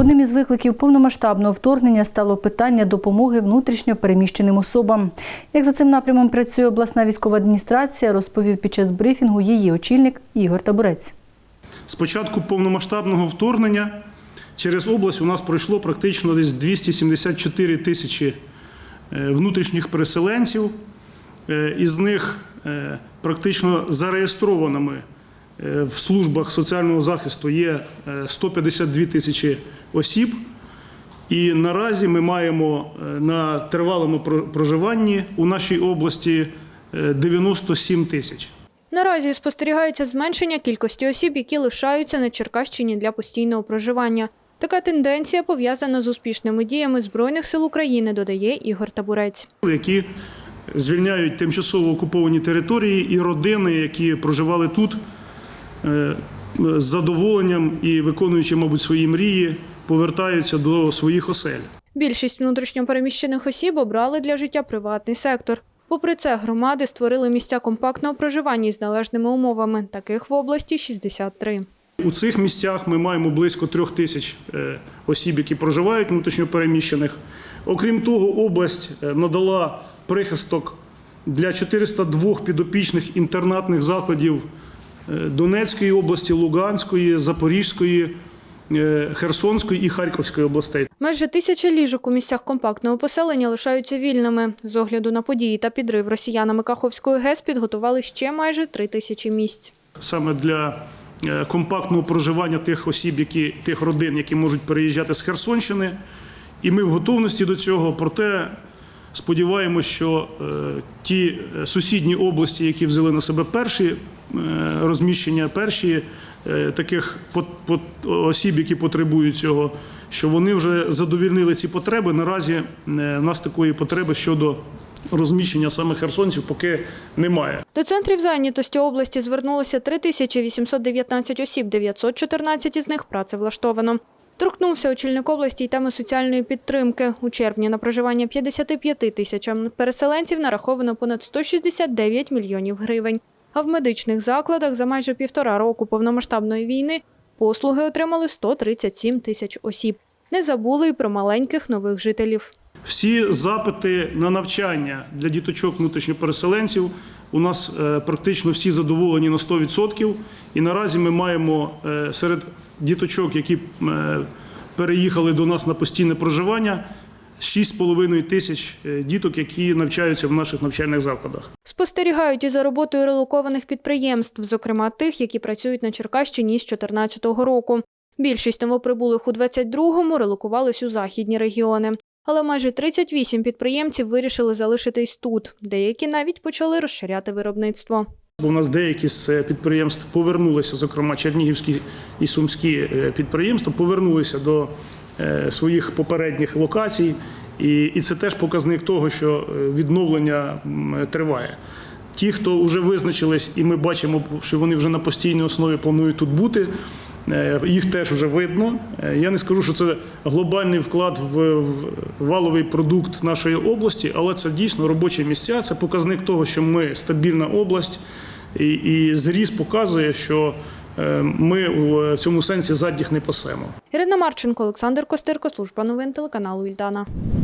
Одним із викликів повномасштабного вторгнення стало питання допомоги внутрішньо переміщеним особам. Як за цим напрямом працює обласна військова адміністрація, розповів під час брифінгу її очільник Ігор Табурець. З початку повномасштабного вторгнення через область у нас пройшло практично десь 274 тисячі е, внутрішніх переселенців. Е, Із них е, практично зареєстрованими в службах соціального захисту є е, 152 тисячі осіб. І наразі ми маємо е, на тривалому проживанні у нашій області е, 97 тисяч. Наразі спостерігається зменшення кількості осіб, які лишаються на Черкащині для постійного проживання. Така тенденція пов'язана з успішними діями Збройних сил України, додає Ігор Табурець. які звільняють тимчасово окуповані території і родини, які проживали тут е, з задоволенням і виконуючи, мабуть, свої мрії, повертаються до своїх осель. Більшість внутрішньопереміщених осіб обрали для життя приватний сектор. Попри це, громади створили місця компактного проживання із належними умовами. Таких в області 63. У цих місцях ми маємо близько трьох тисяч е, осіб, які проживають внутрішньопереміщених. Окрім того, область е, надала прихисток для 402 підопічних інтернатних закладів е, Донецької області, Луганської, Запорізької, е, Херсонської і Харківської областей. Майже тисяча ліжок у місцях компактного поселення лишаються вільними. З огляду на події та підрив росіянами Каховської ГЕС підготували ще майже три тисячі місць. саме для е, компактного проживання тих осіб, які тих родин, які можуть переїжджати з Херсонщини. І ми в готовності до цього. Проте сподіваємось, що е, ті е, сусідні області, які взяли на себе перші е, розміщення, перші таких осіб, які потребують цього, що вони вже задовільнили ці потреби. Наразі в нас такої потреби щодо розміщення саме херсонців поки немає. До центрів зайнятості області звернулося 3819 осіб, 914 із них працевлаштовано. Торкнувся очільник області й теми соціальної підтримки. У червні на проживання 55 тисячам переселенців нараховано понад 169 мільйонів гривень. А в медичних закладах за майже півтора року повномасштабної війни послуги отримали 137 тисяч осіб. Не забули й про маленьких нових жителів. Всі запити на навчання для діточок внутрішньопереселенців у нас е, практично всі задоволені на 100%. І наразі ми маємо е, серед діточок, які е, переїхали до нас на постійне проживання, 6,5 тисяч е, діток, які навчаються в наших навчальних закладах. Спостерігають і за роботою релокованих підприємств, зокрема тих, які працюють на Черкащині з 2014 року. Більшість новоприбулих у 22-му релокувались у західні регіони. Але майже 38 підприємців вирішили залишитись тут. Деякі навіть почали розширяти виробництво. Бо у нас деякі з е, підприємств повернулися, зокрема чернігівські і сумські е, підприємства, повернулися до е, своїх попередніх локацій. І, це теж показник того, що відновлення триває. Ті, хто вже визначились, і ми бачимо, що вони вже на постійній основі планують тут бути. Е, Їх теж вже видно. Е, Я не скажу, що це глобальний вклад в, валовий продукт нашої області, але це дійсно робочі місця. Це показник того, що ми стабільна область, і, і зріс показує, що е, ми в цьому сенсі задніх не пасемо. Ірина Марченко, Олександр Костирко, служба новин телеканалу Ільдана.